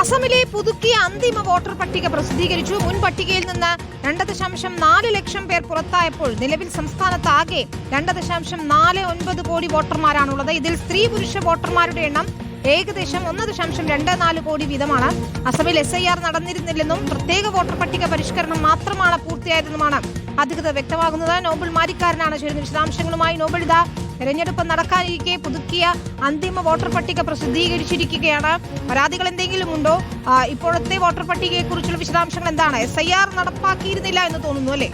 അസമിലെ പുതുക്കിയ അന്തിമ വോട്ടർ പട്ടിക പ്രസിദ്ധീകരിച്ചു. മുൻ പട്ടികയിൽ നിന്ന് രണ്ട് ദശാംശം നാല് ലക്ഷം പേർ പുറത്തായപ്പോൾ നിലവിൽ സംസ്ഥാനത്ത് ആകെ രണ്ട് ദശാംശം നാല് ഒൻപത് കോടി വോട്ടർമാരാണുള്ളത്. ഇതിൽ സ്ത്രീ പുരുഷ വോട്ടർമാരുടെ എണ്ണം ഏകദേശം ഒന്ന് ദശാംശം രണ്ട് നാല് കോടി വീതമാണ്. അസമിൽ എസ് ഐ ആർ നടന്നിരുന്നില്ലെന്നും പ്രത്യേക വോട്ടർ പട്ടിക പരിഷ്കരണം മാത്രമാണ് പൂർത്തിയായതെന്നുമാണ് അധികൃതർ വ്യക്തമാകുന്നത് നോബൽ മാരിക്കാരനാണ് ചേരുന്ന വിശദാംശങ്ങളുമായി നോബൽ ഇതാ തെരഞ്ഞെടുപ്പ് നടക്കാനിരിക്കെ പുതുക്കിയ അന്തിമ വോട്ടർ പട്ടിക പ്രസിദ്ധീകരിച്ചിരിക്കുകയാണ്. പരാതികൾ എന്തെങ്കിലും ഉണ്ടോ ഇപ്പോഴത്തെ വോട്ടർ പട്ടികയെ കുറിച്ചുള്ള വിശദാംശങ്ങൾ എന്താണ് എസ് ഐ ആർ നടപ്പാക്കിയിരുന്നില്ല എന്ന് തോന്നുന്നു അല്ലേ?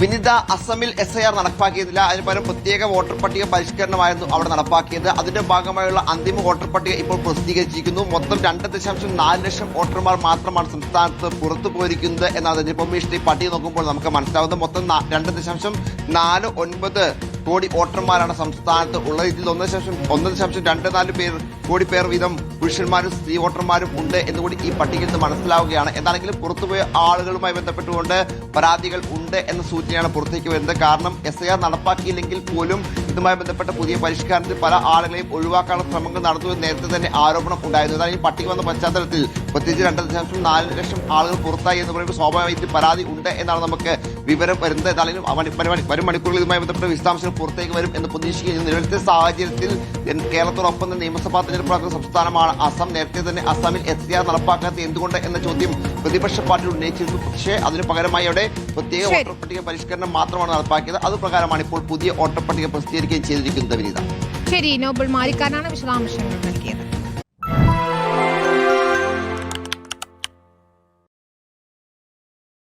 വിനിത അസമിൽ എസ് ഐ ആർ നടപ്പാക്കിയതില്ല അതിന് പകരം പ്രത്യേക വോട്ടർ പട്ടിക പരിഷ്കരണമായിരുന്നു അവിടെ നടപ്പാക്കിയത്. അതിന്റെ ഭാഗമായുള്ള അന്തിമ വോട്ടർ പട്ടിക ഇപ്പോൾ പ്രസിദ്ധീകരിച്ചിരിക്കുന്നു. മൊത്തം രണ്ട് ദശാംശം നാല് ലക്ഷം വോട്ടർമാർ മാത്രമാണ് സംസ്ഥാനത്ത് പുറത്തു പോയിരിക്കുന്നത് എന്നാണ് തെരഞ്ഞെടുപ്പ് കമ്മീഷൻ ഈ പട്ടിക നോക്കുമ്പോൾ നമുക്ക് മനസ്സിലാവുന്നത്. മൊത്തം രണ്ട് ദശാംശം നാല് ഒൻപത് കോടി വോട്ടർമാരാണ് സംസ്ഥാനത്ത് ഉള്ളത്. ഇതിൽ ഒന്ന് ദശാംശം ഒന്ന് ദശാംശം രണ്ട് നാല് പേർ കോടി പേർ വീതം പുരുഷന്മാരും സ്ത്രീ വോട്ടർമാരും ഉണ്ട് എന്നുകൂടി ഈ പട്ടികയിൽ നിന്ന് മനസ്സിലാവുകയാണ്. എന്താണെങ്കിലും പുറത്തുപോയ ആളുകളുമായി ബന്ധപ്പെട്ടുകൊണ്ട് പരാതികൾ ഉണ്ട് എന്ന സൂചനയാണ് പുറത്തേക്ക് വരുന്നത്. കാരണം എസ് നടപ്പാക്കിയില്ലെങ്കിൽ പോലും ഇതുമായി ബന്ധപ്പെട്ട പുതിയ പരിഷ്കാരത്തിൽ പല ആളുകളെയും ഒഴിവാക്കാനുള്ള ശ്രമങ്ങൾ നടത്തുമെന്ന് നേരത്തെ തന്നെ ആരോപണം ഉണ്ടായിരുന്നു. എന്നാൽ ഈ പട്ടിക വന്ന പശ്ചാത്തലത്തിൽ പ്രത്യേകിച്ച് രണ്ട് ദശാംശം നാല് ലക്ഷം ആളുകൾ പുറത്തായി എന്ന് പറയുമ്പോൾ സ്വാഭാവികമായിട്ട് പരാതി ഉണ്ട് എന്നാണ് നമുക്ക് വിവരം വരുന്നത്. എന്നാലും വരും മണി- വരും മണിക്കൂറിൽ ഇതുമായി ബന്ധപ്പെട്ട വിശദാംശങ്ങൾ പുറത്തേക്ക് വരും എന്ന് പ്രതീക്ഷിക്കുന്നു. നിലവിലത്തെ സാഹചര്യത്തിൽ കേരളത്തോടൊപ്പം തന്നെ നിയമസഭാ തെരഞ്ഞെടുപ്പ് നടക്കുന്ന സംസ്ഥാനമാണ് അസം. നേരത്തെ തന്നെ അസമിൽ എസ് ആർ നടപ്പാക്കാത്ത എന്തുകൊണ്ട് എന്ന ചോദ്യം പ്രതിപക്ഷ പാർട്ടി ഉന്നയിച്ചിരുന്നു. പക്ഷേ അതിന് പകരമായി അവിടെ പ്രത്യേക. വോട്ടർ പട്ടിക പരിഷ്കരണം മാത്രമാണ് നടപ്പാക്കിയത്. അത് പ്രകാരമാണ് ഇപ്പോൾ പുതിയ വോട്ടർ പട്ടിക പ്രസിദ്ധീകരിക്കുകയും ചെയ്തിരിക്കുന്നത് വിനീത. ശരി നോബൽ മാരിക്കാരനാണ് വിശദാംശങ്ങൾ നൽകിയത്.